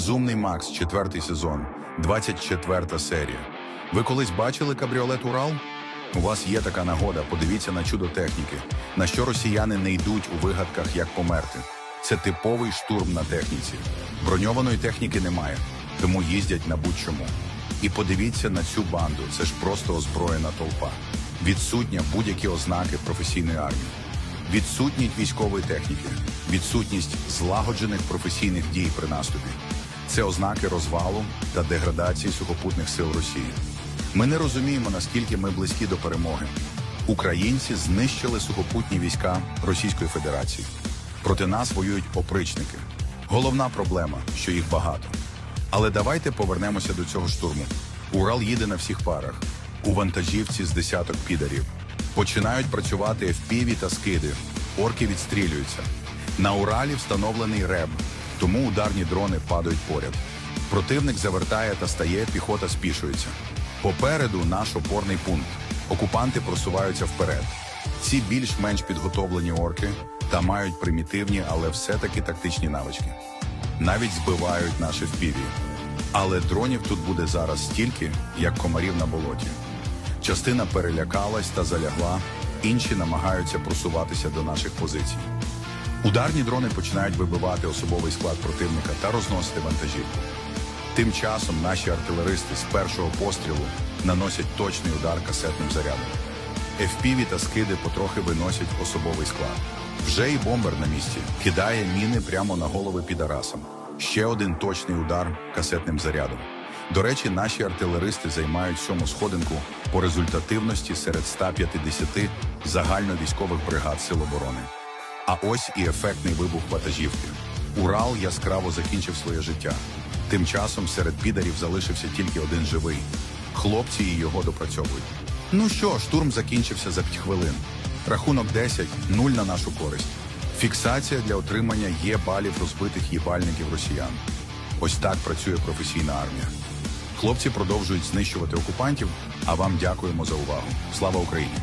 Зумний Макс, четвертий сезон, 24 серія. Ви колись бачили кабріолет Урал? У вас є така нагода, подивіться на чудо техніки, на що росіяни не йдуть у вигадках, як померти. Це типовий штурм на техніці. Броньованої техніки немає, тому їздять на будь-чому. І подивіться на цю банду, це ж просто озброєна толпа. Відсутня будь-які ознаки професійної армії. Відсутність військової техніки, відсутність злагоджених професійних дій при наступі це ознаки розвалу та деградації сухопутних сил Росії. Ми не розуміємо, наскільки ми близькі до перемоги. Українці знищили сухопутні війська Російської Федерації. Проти нас воюють опричники. Головна проблема, що їх багато. Але давайте повернемося до цього штурму. Урал їде на всіх парах. У вантажівці з десяток підарів. Починають працювати FPV та скиди. Орки відстрілюються. На Уралі встановлений РЕБ, тому ударні дрони падають поряд. Противник завертає та стає, піхота спішується. Попереду наш опорний пункт. Окупанти просуваються вперед. Ці більш-менш підготовлені орки та мають примітивні, але все-таки тактичні навички. Навіть збивають наші впіві. Але дронів тут буде зараз стільки, як комарів на болоті. Частина перелякалась та залягла, інші намагаються просуватися до наших позицій. Ударні дрони починають вибивати особовий склад противника та розносити вантажівку. Тим часом наші артилеристи з першого пострілу наносять точний удар касетним зарядом. FPV та скиди потрохи виносять особовий склад. Вже і бомбер на місці кидає міни прямо на голови підарасам. Ще один точний удар касетним зарядом. До речі, наші артилеристи займають сьому сходинку по результативності серед 150 загальновійськових бригад Сил оборони. А ось і ефектний вибух ватажівки. Урал яскраво закінчив своє життя. Тим часом серед підарів залишився тільки один живий. Хлопці і його допрацьовують. Ну що, штурм закінчився за 5 хвилин. Рахунок 10, 0 на нашу користь. Фіксація для отримання є балів розбитих їбальників росіян. Ось так працює професійна армія. Хлопці продовжують знищувати окупантів, а вам дякуємо за увагу. Слава Україні!